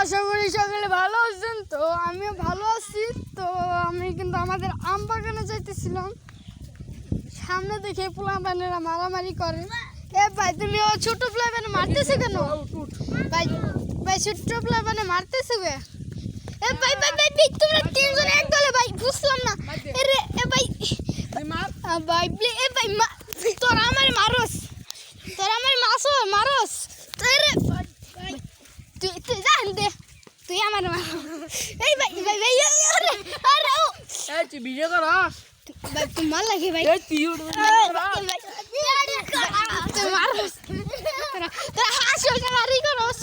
আশা করি সকলে ভালো আছেন। তো আমিও ভালো আছি। তো আমি কিন্তু আমাদের আম বাগানে যাইতেছিলাম। সামনে দেখে পোলা বানেরা মারামারি করে। এ ভাই তুমি ও ছোট পোলা বানে মারতেছো কেন? ভাই ভাই ছোট পোলা বানে মারতেছো কে? এ ভাই ভাই ভাই ভাই, তোমরা তিনজন এক দলে ভাই বুঝলাম না। এ রে এ ভাই ভাই এ ভাই তোরা আমার মারস। তোরা আমার মাসো মারস এ রে ভাই, তুই তুই জান দে তুই আমার মার এই ভাই ভাই ভাই আরে আরে ও। ভিডিও করস? ভাই তুই মার লাগে ভাই। এই তুই তুই মারস তোরা তোরা হাসো মারি করস।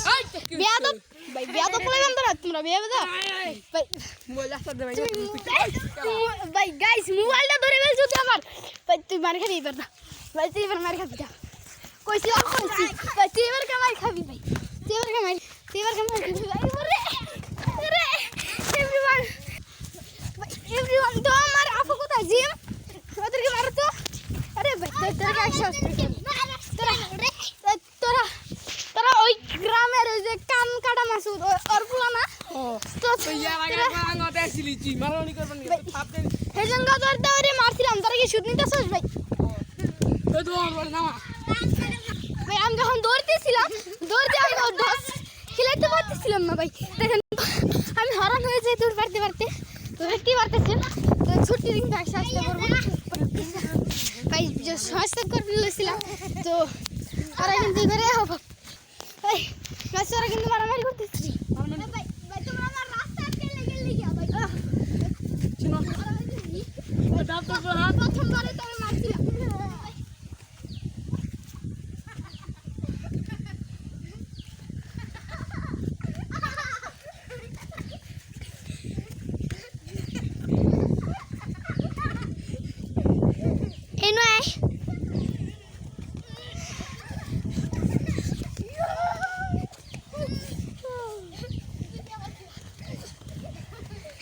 বিয়া তো ভাই বিয়া তো পড়ে তোরা তোমরা বিয়া বেদা ভাই মোবাইল রাস্তা দে ভাই ভাই গাইস মোবাইলটা ধরে ফেলছো তুই আমার ভাই তুই মার খাবি এবার না ভাই তুই এবার মার খাবি যা কইছি আর কইছি। ভাই তুই এবার কামাই খাবি ভাই? তুই এবার কামাই তুই এবার কামাই খাবি ভাই ওরে ওরে এভরিওয়ান এভরিওয়ান তো আমার আপু কোথায় জিম ওদেরকে মারো তো আরে ভাই তোর তোর একশো তোরা তোরা তোরা ওই গ্রামের ওই যে কান কাটা মাসুদ ওর পুলা না ও তো তুই ইয়ার আগে গান গাতে আসছিলি তুই মারামারি করবেন ভাই। থাপ দে সেই তোর দাওরে মারছিলাম তোরা কি শুট নিতেছিস ভাই? আমি যখন দৌড়তেছিলাম দৌড়তে আমি পারতেছিলাম না ভাই। দেখেন আমি হরান হয়ে যাই দৌড় পারতে পারতে। তো দেখতে পারতেছেন তো ছুটি দিন আসতে পারব ভাই করে তো ওরা কিন্তু ধরে হবে। ভাই ওরা কিন্তু মারামারি করতেছি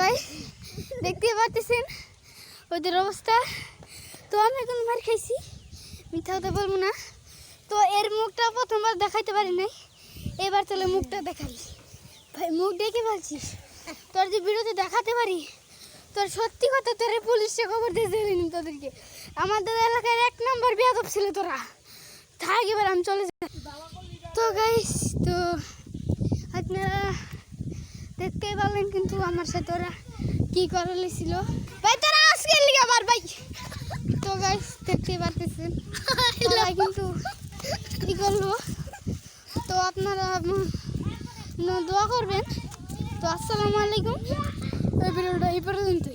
গাই দেখতে পাচ্ছেন? ওদের অবস্থা। তো আমি এখন মার খাইছি। মিথ্যা হতে বলব না। তো এর মুখটা প্রথমবার দেখাইতে পারি নাই। এবার চলে মুখটা দেখাই। ভাই, মুখ দেখে বলছিস? তোর যে ভিডিওতে দেখাতে পারি, তোর সত্যি কথা তোর পুলিশে খবর দিয়ে দিলিনি তোদেরকে। আমাদের এলাকার এক নম্বর বেয়াদব ছিল তোরা। থাক, এবার আমি চলে যাই। তো গাইস তো দেখতেই কিন্তু আমার সাথে ওরা কি করে ছিল ভাই, তারা আজকে লিগে আবার, ভাই। তো গাইস দেখতে পারতেছেন। কিন্তু কী করল? তো আপনারা দোয়া করবেন। তো আসসালামু আলাইকুম। এই ভিডিওটা এই পর্যন্ত